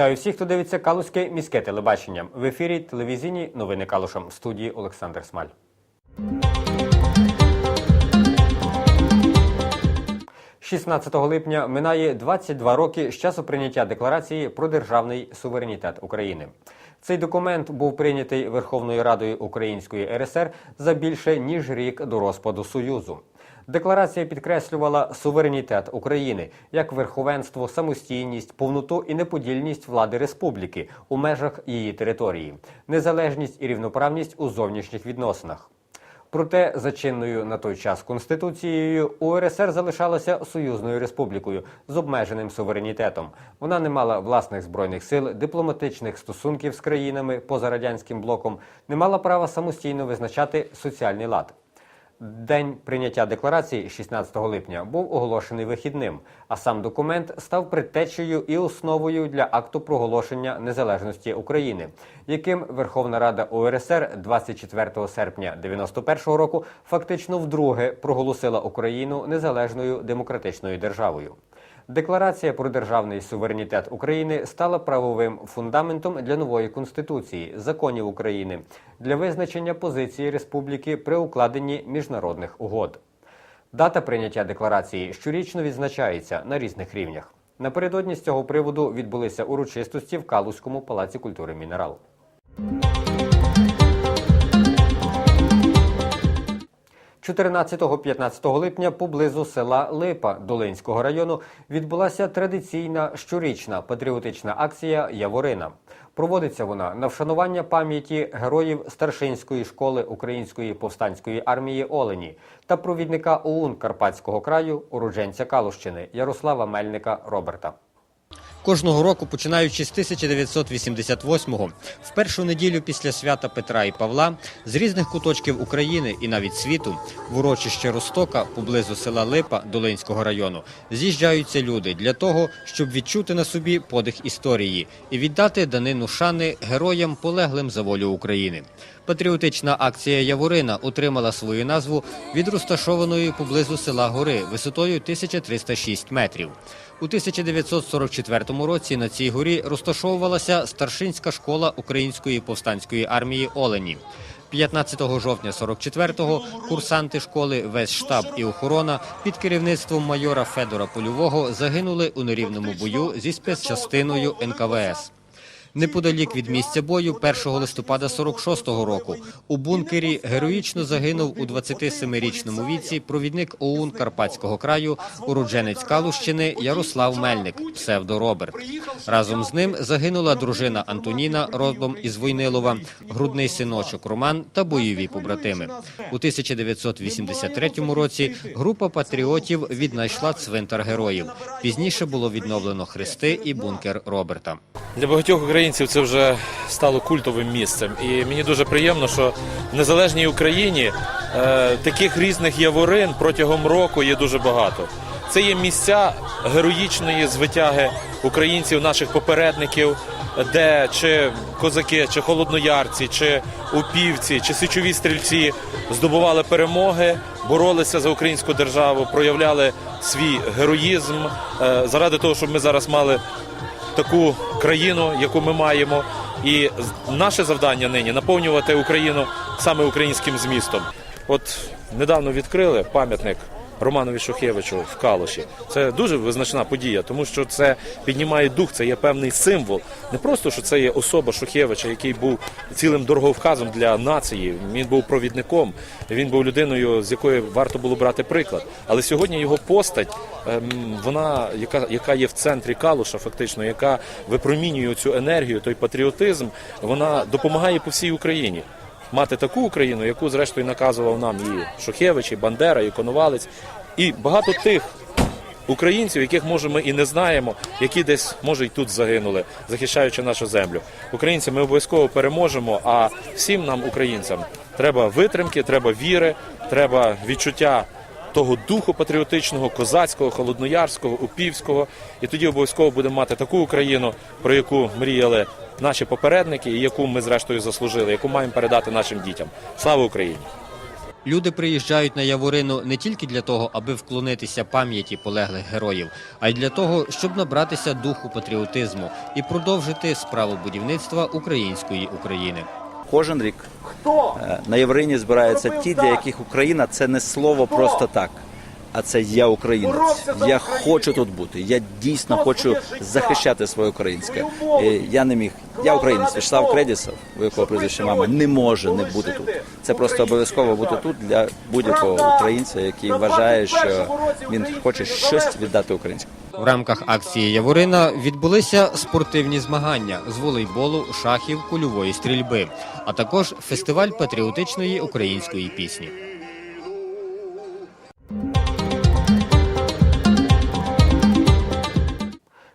Вітаю всіх, хто дивиться Калузьке міське телебачення. В ефірі телевізійні новини Калушем. В студії Олександр Смаль. «16 липня минає 22 роки з часу прийняття декларації про державний суверенітет України. Цей документ був прийнятий Верховною Радою Української РСР за більше ніж рік до розпаду Союзу. Декларація підкреслювала суверенітет України як верховенство, самостійність, повноту і неподільність влади республіки у межах її території, незалежність і рівноправність у зовнішніх відносинах. Проте за чинною на той час конституцією УРСР залишалася союзною республікою з обмеженим суверенітетом. Вона не мала власних збройних сил, дипломатичних стосунків з країнами поза радянським блоком, не мала права самостійно визначати соціальний лад. День прийняття декларації 16 липня був оголошений вихідним, а сам документ став предтечею і основою для акту проголошення незалежності України, яким Верховна Рада УРСР 24 серпня 91 року фактично вдруге проголосила Україну незалежною демократичною державою. Декларація про державний суверенітет України стала правовим фундаментом для нової конституції, законів України для визначення позиції республіки при укладенні міжнародних угод. Дата прийняття декларації щорічно відзначається на різних рівнях. Напередодні з цього приводу відбулися урочистості в Калузькому палаці культури Мінерал. 14-15 липня поблизу села Липа Долинського району відбулася традиційна щорічна патріотична акція Яворина. Проводиться вона на вшанування пам'яті героїв старшинської школи Української повстанської армії Олені та провідника ОУН Карпатського краю, уродженця Калущини Ярослава Мельника Роберта. Кожного року, починаючи з 1988-го, в першу неділю після свята Петра і Павла, з різних куточків України і навіть світу, в урочище Ростока поблизу села Липа Долинського району, з'їжджаються люди для того, щоб відчути на собі подих історії і віддати данину шани героям, полеглим за волю України. Патріотична акція Яворина отримала свою назву від розташованої поблизу села Гори висотою 1306 метрів. У 1944 році на цій горі розташовувалася старшинська школа Української повстанської армії Олені. 15 жовтня 44-го курсанти школи, весь штаб і охорона під керівництвом майора Федора Польового загинули у нерівному бою зі спецчастиною НКВС. Неподалік від місця бою 1 листопада 46-го року у бункері героїчно загинув у 27-річному віці провідник ОУН Карпатського краю, уродженець Калущини Ярослав Мельник, псевдо Роберт. Разом з ним загинула дружина Антоніна родом із Войнилова, грудний синочок Роман та бойові побратими. У 1983 році група патріотів віднайшла цвинтар героїв. Пізніше було відновлено хрести і бункер Роберта. Для багатьох українців це вже стало культовим місцем. І мені дуже приємно, що в незалежній Україні е, таких різних яворин протягом року є дуже багато. Це є місця героїчної звитяги українців, наших попередників, де чи козаки, чи холодноярці, чи упівці, чи січові стрільці здобували перемоги, боролися за українську державу, проявляли свій героїзм е, заради того, щоб ми зараз мали таку країну, яку ми маємо. І наше завдання нині наповнювати Україну саме українським змістом. От недавно відкрили пам'ятник Романові Шухевичу в Калуші. Це дуже визначна подія, тому що це піднімає дух, це є певний символ. Не просто що це є особа Шухевича, який був цілим дороговказом для нації. Він був провідником, він був людиною, з якої варто було брати приклад. Але сьогодні його постать, ем, вона яка, яка є в центрі Калуша, фактично, яка випромінює цю енергію, той патріотизм, вона допомагає по всій Україні мати таку Україну, яку зрештою наказував нам і Шухевич, і Бандера, і Коновалець, і багато тих українців, яких може ми і не знаємо, які десь може і тут загинули, захищаючи нашу землю. Українці, ми обов'язково переможемо. А всім нам, українцям, треба витримки, треба віри, треба відчуття. Того духу патріотичного, козацького, холодноярського, упівського, і тоді обов'язково будемо мати таку Україну, про яку мріяли наші попередники, і яку ми зрештою заслужили, яку маємо передати нашим дітям. Слава Україні! Люди приїжджають на Яворину не тільки для того, аби вклонитися пам'яті полеглих героїв, а й для того, щоб набратися духу патріотизму і продовжити справу будівництва української України. Кожен рік хто на Єврині збираються ті, для яких Україна це не слово просто так. А це я українець. Я хочу тут бути. Я дійсно хочу захищати своє українське. Е, Я не міг. Я українець. Вячеслав Кредісов, у якого прізвище мами, не може не бути тут. Це просто обов'язково бути тут для будь-якого українця, який вважає, що він хоче щось віддати українському. В рамках акції Яворина відбулися спортивні змагання з волейболу, шахів, кульової стрільби, а також фестиваль патріотичної української пісні. –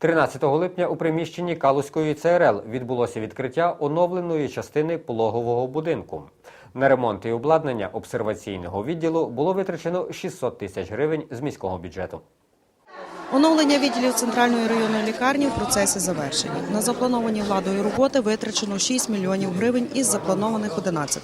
13 липня у приміщенні Калузької ЦРЛ відбулося відкриття оновленої частини пологового будинку. На ремонт і обладнання обсерваційного відділу було витрачено 600 тисяч гривень з міського бюджету. Оновлення відділів центральної районної лікарні в процесі завершення. На заплановані владою роботи витрачено 6 мільйонів гривень із запланованих 11.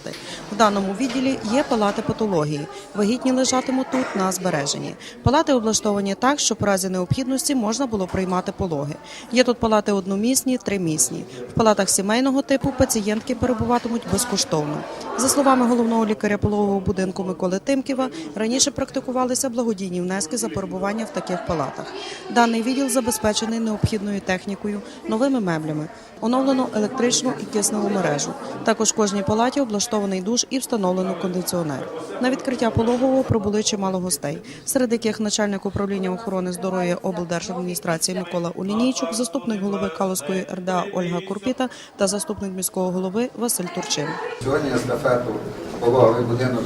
В даному відділі є палати патології. Вагітні лежатимуть тут на збереженні. Палати облаштовані так, щоб в разі необхідності можна було приймати пологи. Є тут палати одномісні, тримісні. В палатах сімейного типу пацієнтки перебуватимуть безкоштовно. За словами головного лікаря пологового будинку Миколи Тимківа, раніше практикувалися благодійні внески за перебування в таких палатах. Даний відділ забезпечений необхідною технікою, новими меблями. Оновлено електричну і кисневу мережу. Також в кожній палаті облаштований душ і встановлено кондиціонер. На відкриття пологового прибули чимало гостей, серед яких начальник управління охорони здоров'я облдержадміністрації Микола Улінійчук, заступник голови Калузької РДА Ольга Курпіта та заступник міського голови Василь Турчин. Сьогодні естафету пологовий будинок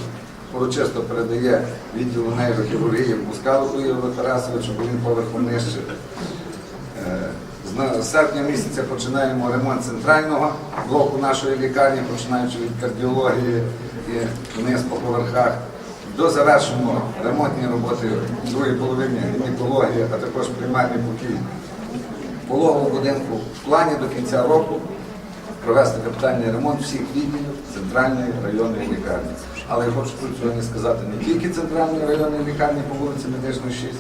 урочисто передає відділу нейрохірургії Мускалу Ігорю Тарасовичу, бо він поверхом нижче. Е, з серпня місяця починаємо ремонт центрального блоку нашої лікарні, починаючи від кардіології і вниз по поверхах. До завершення ремонтні роботи в другій половині гінекології, а також приймальні покій пологового будинку в плані до кінця року провести капітальний ремонт всіх відділів центральної районної лікарні. Але я хочу сьогодні сказати не тільки центральної районної лікарні по вулиці Медичної 6,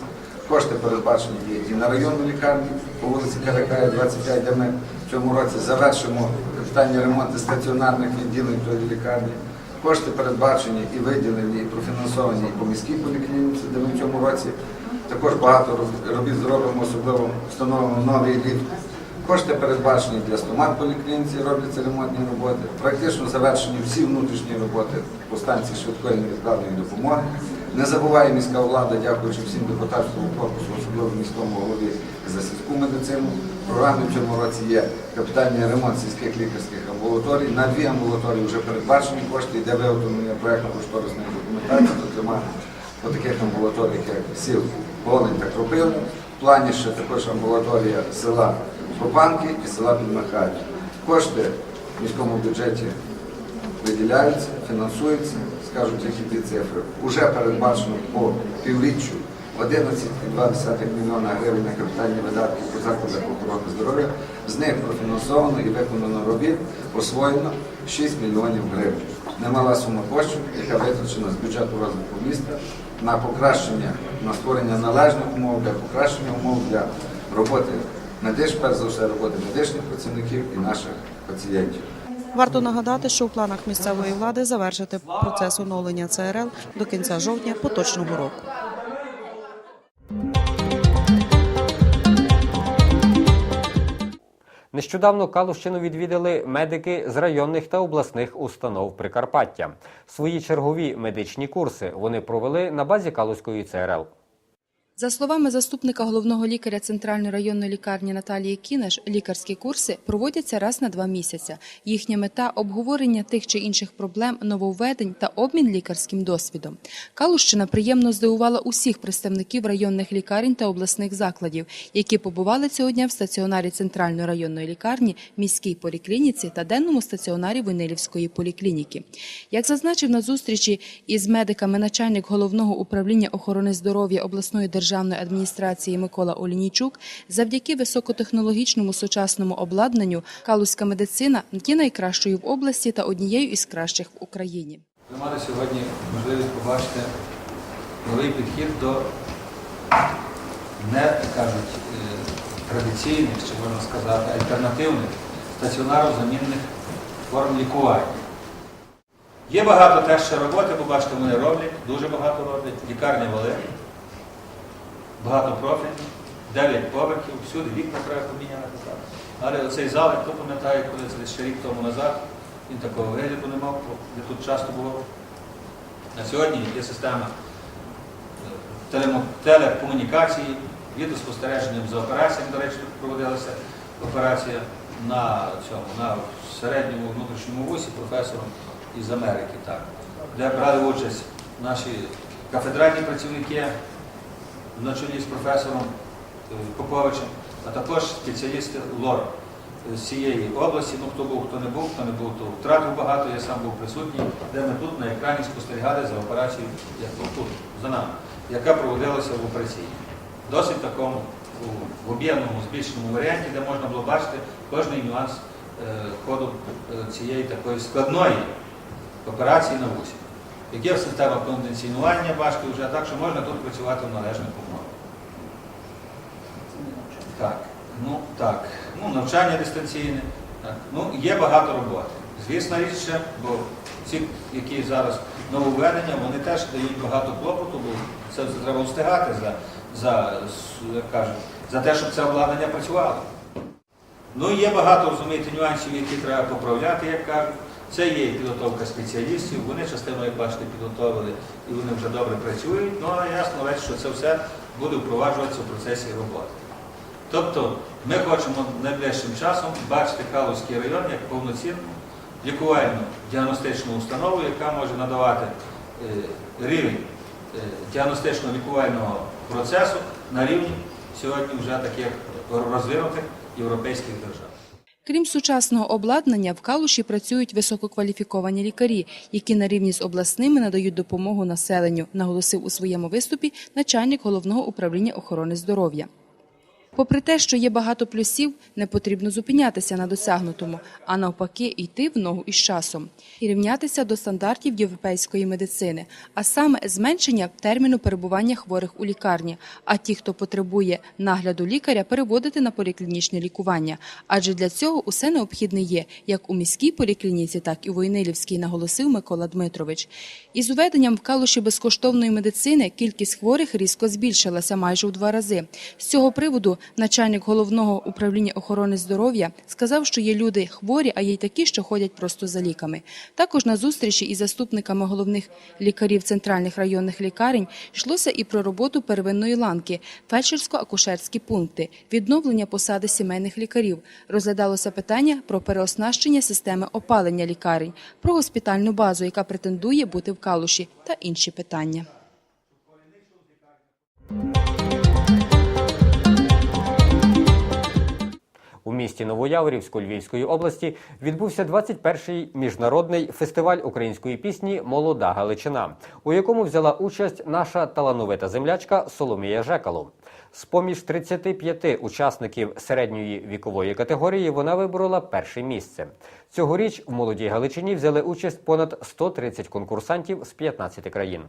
кошти передбачені є і на районну лікарню по вулиці Каракая, 25, де ми в цьому році завершимо капітальні ремонти стаціонарних відділень тої лікарні. Кошти передбачені і виділені, і профінансовані і по міській поліклініці, де ми в цьому році також багато робіт зробимо, особливо встановимо новий ліфт. Кошти передбачені для стомат поліклініці, робляться ремонтні роботи. Практично завершені всі внутрішні роботи по станції швидкої невідкладної допомоги. Не забуває міська влада, дякуючи всім депутатському корпусу, особливо міському голові за сільську медицину. Програмі в цьому році є капітальний ремонт сільських лікарських амбулаторій. На дві амбулаторії вже передбачені кошти, йде виготовлення проєктно-кошторисної документації, зокрема по таких амбулаторіях, як сіл Голень та Кропивна. В плані ще також амбулаторія села Пропанки і села Підмахаїв. Кошти в міському бюджеті виділяються, фінансуються, скажу тільки дві цифри. Уже передбачено по півріччю 11,2 мільйона гривень на капітальні видатки по закладах охорони здоров'я. З них профінансовано і виконано робіт, освоєно 6 мільйонів гривень. Немала сума коштів, яка витрачена з бюджету розвитку міста на покращення, на створення належних умов для покращення умов для роботи медич, перш за все, роботи медичних працівників і наших пацієнтів. Варто нагадати, що у планах місцевої влади завершити процес оновлення ЦРЛ до кінця жовтня поточного року. Нещодавно Калущину відвідали медики з районних та обласних установ Прикарпаття. Свої чергові медичні курси вони провели на базі Калузької ЦРЛ. За словами заступника головного лікаря Центральної районної лікарні Наталії Кінеш, лікарські курси проводяться раз на два місяці. Їхня мета – обговорення тих чи інших проблем, нововведень та обмін лікарським досвідом. Калущина приємно здивувала усіх представників районних лікарень та обласних закладів, які побували цього дня в стаціонарі Центральної районної лікарні, міській поліклініці та денному стаціонарі Войнилівської поліклініки. Як зазначив на зустрічі із медиками начальник головного управління охорони здоров'я обласної державної адміністрації Микола Олінійчук, завдяки високотехнологічному сучасному обладнаннню калузька медицина є найкращою в області та однією із кращих в Україні. Ви мали сьогодні можливість побачити новий підхід до не кажуть е, традиційних, чи можна сказати, альтернативних стаціонарно-замінних форм лікування. Є багато теж ще роботи, бо бачите, вони роблять, дуже багато роблять. Лікарня велика, багато профільних, 9 поверхів, всюди вікна треба поміняти. Але оцей зал, хто пам'ятає, коли це ще рік тому назад, він такого вигляду не мав, де тут часто було. На сьогодні є система е, телекомунікації, відеоспостереженням за операціями. До речі, проводилася операція на цьому, на середньому внутрішньому вусі професором із Америки, так, де брали участь наші кафедральні працівники на чолі з професором е, Поповичем, а також спеціалісти ЛОР з цієї області. Ну, хто був, хто не був, хто не був, то втратив багато. Я сам був присутній, де ми тут на екрані спостерігали за операцією, як тут, за нами, яка проводилася в операційній. Досить такому в об'ємному збільшеному варіанті, де можна було бачити кожний нюанс е, ходу е, цієї такої складної операції на вусі. Яке система конденсіонування важко вже так, що можна тут працювати в належних умовах. Так, ну так. Ну, навчання дистанційне. Так. Ну, є багато роботи. Звісно річ ще, бо ці, які зараз нововведення, вони теж дають багато клопоту, бо це треба встигати за, за, як кажуть, за те, щоб це обладнання працювало. Ну, є багато, розумієте, нюансів, які треба поправляти, як кажуть. Це є підготовка спеціалістів, вони частину, як бачите, підготовили і вони вже добре працюють. Ну, але ясно речі, що це все буде впроваджуватися в процесі роботи. Тобто ми хочемо найближчим часом бачити Калузький район як повноцінну лікувальну діагностичну установу, яка може надавати е, рівень е, діагностично-лікувального процесу на рівні сьогодні вже таких розвинутих європейських держав. Крім сучасного обладнання, в Калуші працюють висококваліфіковані лікарі, які на рівні з обласними надають допомогу населенню, наголосив у своєму виступі начальник головного управління охорони здоров'я. Попри те, що є багато плюсів, не потрібно зупинятися на досягнутому, а навпаки, йти в ногу із часом і рівнятися до стандартів європейської медицини, а саме зменшення терміну перебування хворих у лікарні. А ті, хто потребує нагляду лікаря, переводити на поліклінічне лікування. Адже для цього усе необхідне є, як у міській поліклініці, так і у Войнилівській, наголосив Микола Дмитрович. Із уведенням в калуші безкоштовної медицини кількість хворих різко збільшилася майже у два рази. З цього приводу начальник головного управління охорони здоров'я сказав, що є люди хворі, а є й такі, що ходять просто за ліками. Також на зустрічі із заступниками головних лікарів центральних районних лікарень йшлося і про роботу первинної ланки, фельдшерсько-акушерські пункти, відновлення посади сімейних лікарів. Розглядалося питання про переоснащення системи опалення лікарень, про госпітальну базу, яка претендує бути в калуші, та інші питання. У місті Новояворівську Львівської області відбувся 21-й міжнародний фестиваль української пісні Молода Галичина, у якому взяла участь наша талановита землячка Соломія Жекало. З поміж 35 учасників середньої вікової категорії вона виборола перше місце. Цьогоріч в молодій Галичині взяли участь понад 130 конкурсантів з 15 країн.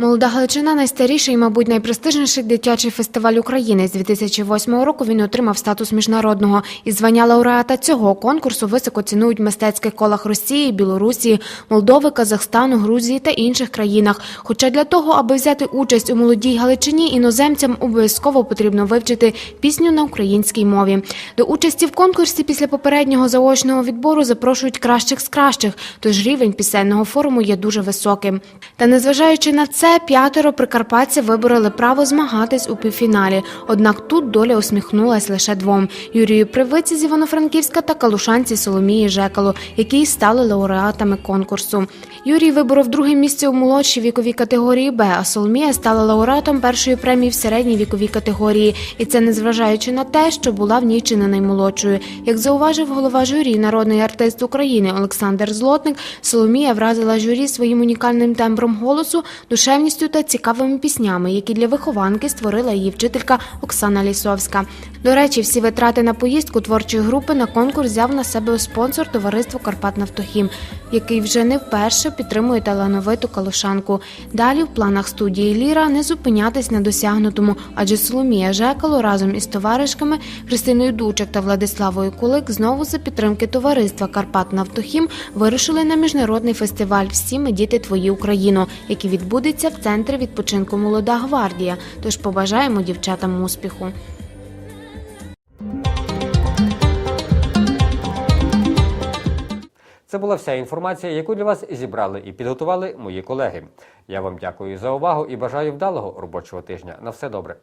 Молода Галичина найстаріший мабуть, найпрестижніший дитячий фестиваль України. З 2008 року він отримав статус міжнародного. І звання лауреата цього конкурсу високо цінують в мистецьких колах Росії, Білорусі, Молдови, Казахстану, Грузії та інших країнах. Хоча для того, аби взяти участь у молодій Галичині, іноземцям обов'язково потрібно вивчити пісню на українській мові. До участі в конкурсі після попереднього заочного відбору запрошують кращих з кращих, тож рівень пісенного форуму є дуже високим. Та незважаючи на це, п'ятеро прикарпатців вибороли право змагатись у півфіналі. Однак тут доля усміхнулась лише двом: Юрію Привиці з Івано-Франківська та калушанці Соломії Жекало, які й стали лауреатами конкурсу. Юрій виборов друге місце у молодшій віковій категорії Б, а Соломія стала лауреатом першої премії в середній віковій категорії. І це незважаючи на те, що була в ній чи не наймолодшою. Як зауважив голова журі, народний артист України Олександр Злотник, Соломія вразила журі своїм унікальним тембром голосу, душевністю та цікавими піснями, які для вихованки створила її вчителька Оксана Лісовська. До речі, всі витрати на поїздку творчої групи на конкурс взяв на себе спонсор товариство Карпатнафтохім, який вже не вперше підтримує талановиту калушанку. Далі в планах студії Ліра не зупинятись на досягнутому, адже Соломія Жекало разом із товаришками Христиною Дучак та Владиславою Кулик знову за підтримки товариства Карпатнафтохім вирушили на міжнародний фестиваль Всі ми діти твої Україно, який відбудеться в центрі відпочинку Молода гвардія. Тож побажаємо дівчатам успіху. Це була вся інформація, яку для вас зібрали і підготували мої колеги. Я вам дякую за увагу і бажаю вдалого робочого тижня. На все добре.